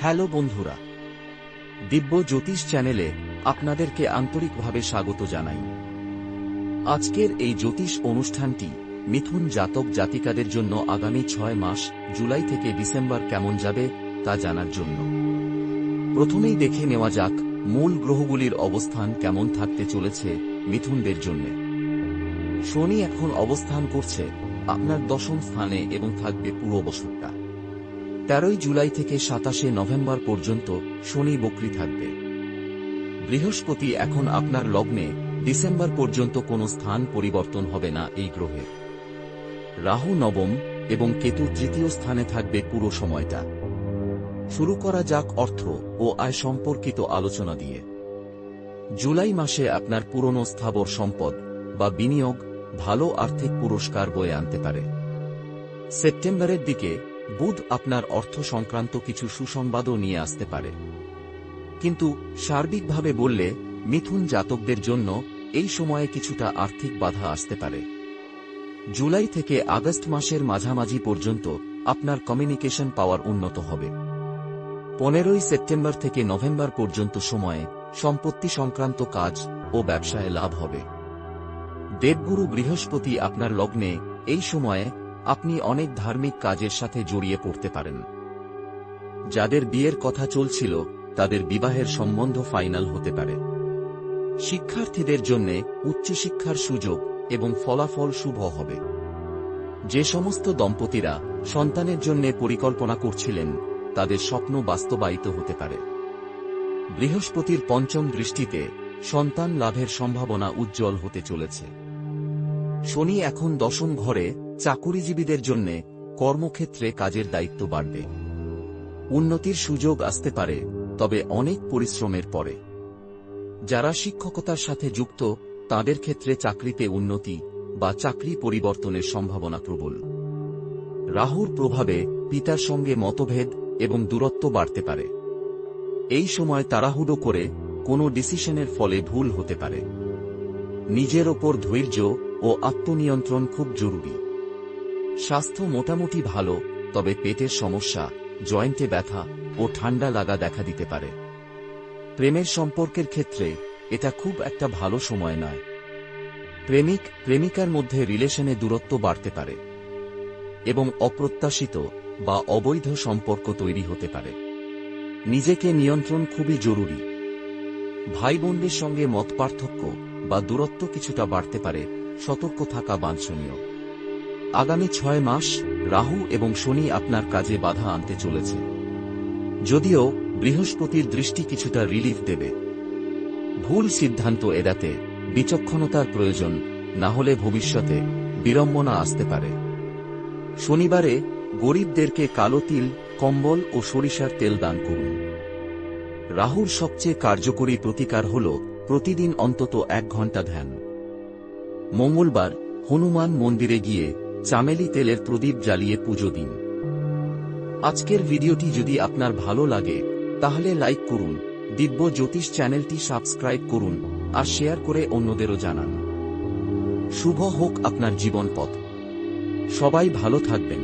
Hello বন্ধুরা, দিব্য জ্যোতিষ চ্যানেলে আপনাদেরকে আন্তরিকভাবে স্বাগত জানাই। আজকের এই জ্যোতিষ অনুষ্ঠানটি মিথুন জাতক জাতিকাদের জন্য আগামী ছয় মাস, জুলাই থেকে ডিসেম্বর কেমন যাবে তা জানার জন্য। প্রথমেই দেখে নেওয়া যাক মূল গ্রহগুলির অবস্থান কেমন থাকতে চলেছে মিথুনদের জন্য। শনি এখন অবস্থান করছে আপনার দশম স্থানে এবং থাকবে পুরো বছরটা তেরোই জুলাই থেকে সাতাশে নভেম্বর পর্যন্ত শনি বকরি থাকবে। বৃহস্পতি এখন আপনার লগ্নে ডিসেম্বর পর্যন্ত কোনো স্থান পরিবর্তন হবে না এই গ্রহে। রাহু নবম এবং কেতু তৃতীয় স্থানে থাকবে পুরো সময়টা। শুরু করা যাক অর্থ ও আয় সম্পর্কিত আলোচনা দিয়ে। জুলাই মাসে আপনার পুরনো স্থাবর সম্পদ বা বিনিয়োগ ভালো আর্থিক পুরস্কার বয়ে আনতে পারে। সেপ্টেম্বরের দিকে বুধ আপনার অর্থ সংক্রান্ত কিছু সুসংবাদও নিয়ে আসতে পারে। কিন্তু সার্বিকভাবে বললে, মিথুন জাতকদের জন্য এই সময়ে কিছুটা আর্থিক বাধা আসতে পারে। জুলাই থেকে আগস্ট মাসের মাঝামাঝি পর্যন্ত আপনার কমিউনিকেশন পাওয়ার উন্নত হবে। পনেরোই সেপ্টেম্বর থেকে নভেম্বর পর্যন্ত সময়ে সম্পত্তি সংক্রান্ত কাজ ও ব্যবসায় লাভ হবে। দেবগুরু বৃহস্পতি আপনার লগ্নে এই সময়ে আপনি অনেক ধার্মিক কাজের সাথে জড়িয়ে পড়তে পারেন। যাদের বিয়ের কথা চলছিল, তাদের বিবাহের সম্বন্ধ ফাইনাল হতে পারে। শিক্ষার্থীদের জন্য উচ্চশিক্ষার সুযোগ এবং ফলাফল শুভ হবে। যে সমস্ত দম্পতিরা সন্তানের জন্য পরিকল্পনা করছিলেন, তাদের স্বপ্ন বাস্তবায়িত হতে পারে। বৃহস্পতির পঞ্চম দৃষ্টিতে সন্তান লাভের সম্ভাবনা উজ্জ্বল হতে চলেছে। শনি এখন দশম ঘরে চাকুরিজীবীদের জন্য কর্মক্ষেত্রে কাজের দায়িত্ব বাড়বে। উন্নতির সুযোগ আসতে পারে, তবে অনেক পরিশ্রমের পরে। যারা শিক্ষকতার সাথে যুক্ত, তাদের ক্ষেত্রে চাকরিতে উন্নতি বা চাকরি পরিবর্তনের সম্ভাবনা প্রবল। রাহুর প্রভাবে পিতার সঙ্গে মতভেদ এবং দূরত্ব বাড়তে পারে। এই সময় তাড়াহুড়ো করে কোনো ডিসিশনের ফলে ভুল হতে পারে। নিজের ওপর ধৈর্য ও আত্মনিয়ন্ত্রণ খুব জরুরি। স্বাস্থ্য মোটামুটি ভালো, তবে পেটের সমস্যা, জয়েন্টে ব্যথা ও ঠান্ডা লাগা দেখা দিতে পারে। প্রেমের সম্পর্কের ক্ষেত্রে এটা খুব একটা ভালো সময় নয়। প্রেমিক, প্রেমিকার মধ্যে রিলেশনে দূরত্ব বাড়তে পারে এবং অপ্রত্যাশিত বা অবৈধ সম্পর্ক তৈরি হতে পারে। নিজেকে নিয়ন্ত্রণ খুবই জরুরি। ভাই বোনদের সঙ্গে মত পার্থক্য বা দূরত্ব কিছুটা বাড়তে পারে, সতর্ক থাকা বাঞ্ছনীয়। আগামী ছয় মাস রাহু এবং শনি আপনার কাজে বাধা আনতে চলেছে। যদিও বৃহস্পতির দৃষ্টি কিছুটা রিলিফ দেবে। ভুল সিদ্ধান্ত এড়াতে বিচক্ষণতার প্রয়োজন না হলে ভবিষ্যতে বিড়ম্বনা আসতে পারে। শনিবারে গরিবদেরকে কালো তিল, কম্বল ও সরিষার তেল দান করুন। রাহুর সবচেয়ে কার্যকরী প্রতিকার হল প্রতিদিন অন্তত এক ঘণ্টা ধ্যান। মঙ্গলবার হনুমান মন্দিরে গিয়ে চামেলি তেলের প্রদীপ জ্বালিয়ে পুজো দিন। আজকের ভিডিওটি যদি আপনার ভালো লাগে, তাহলে লাইক করুন, দিব্য জ্যোতিষ চ্যানেলটি সাবস্ক্রাইব করুন, আর শেয়ার করে অন্যদেরও জানান। শুভ হোক আপনার জীবন পথ সবাই ভালো থাকবেন।